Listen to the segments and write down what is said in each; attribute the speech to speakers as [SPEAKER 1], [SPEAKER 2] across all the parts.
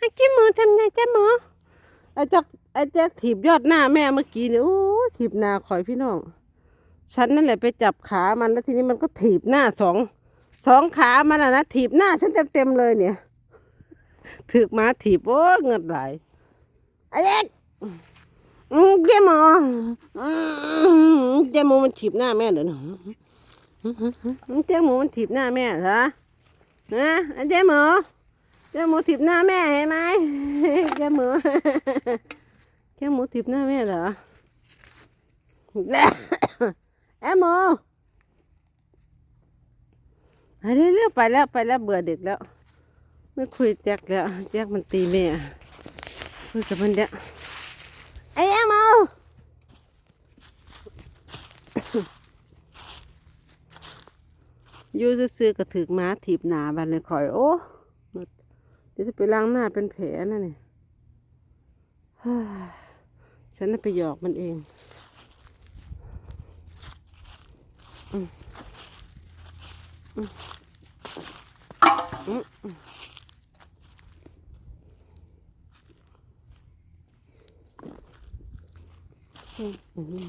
[SPEAKER 1] ไอ้เจ้าหมูทำไงเจ้าหมูไอ้แจ๊กไอ้แจ๊กถีบยอดหน้าแม่เมื่อกี้เนี่ยโอ้ถีบหน้าข่อยพี่น้องฉันนั่นแหละไปจับขามันแล้วทีนี้มันก็ถีบหน้าสองสองขามันอะนะถีบหน้าฉันเต็มๆเลยเนี่ยถึกมาถีบโอ้เงินไหลไอ้เจ๊กเจ้าหมอเจ้าหมูมันถีบหน้าแม่เดี๋ยวนะเจ้าหมูมันถีบหน้าแม่เหรอนะไอ้เจ้าหมูเจ้าหมูถีบหน้าแม่เห็นไหมเจ้าหมูเจ้าหมูถีบหน้าแม่เหรอแอมหมูไปเรื่อยๆไปแล้วไปแล้วเบื่อเด็กแล้ว ไม่คุยแจ็คแล้วแจ็คมันตีแม่คุยกับมันเดี๋ยไอ้แอมหมูอยู่ซื้อๆก็ถึกหม้าถีบหนาบันเลยคอยโอ้ ดี๋ยวจะไปล้างหน้าเป็นแผลนั่นนี่ฉันน่ะไปหยอกมันเองอืมอืมอืมอืม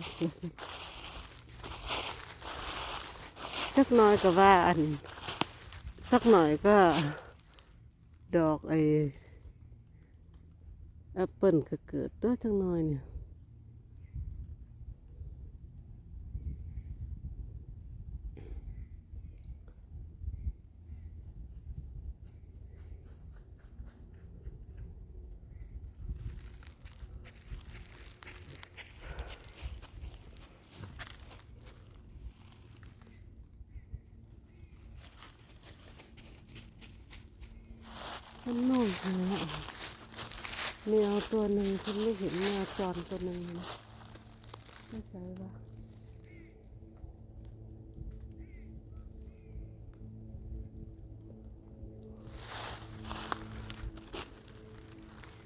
[SPEAKER 1] สักน่อยก็ว่าอัน สักหน่อยก็ ดอกไอแอปเปิลก็เกิดตัวจังน้อยเนี่ย มันโน่นหาแมวตัวหนึ่งฉันไม่เห็นแมวจรตัวหนึ่งนะไม่ใช่ว่า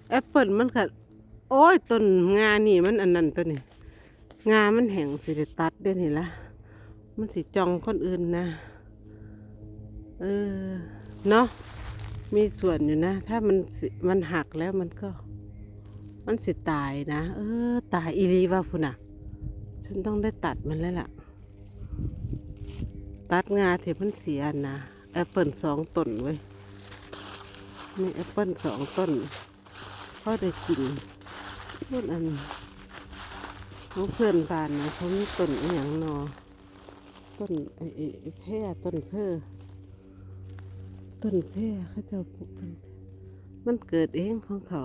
[SPEAKER 1] แอปเปิลมันค่ะโอ้ยต้นงานี่มันอันนั้นตัวนี้งามันแห้งสิตัดได้นี่ละมันสิจองคนอื่นนะ เออ เนาะ มีส่วนอยู่นะ ถ้ามันมันหักแล้วมันก็ มันสิตายนะ เออ ตายอีรีว่าพุ่นอะ ฉันต้องได้ตัดมันแล้วล่ะ ตัดงาที่มันเสียนะแอปเปิลสองต้นเว้ยมีแอปเปิลสองต้นพอได้กินต้นอันของเพื่อนบ้านนะเขามีต้นอย่างนอต้นไอ้ไอ้ไอ้แพร่ต้นเพอ ต้นแพร่เขาเจะปลูกต้นแพรมันเกิดเองของเขา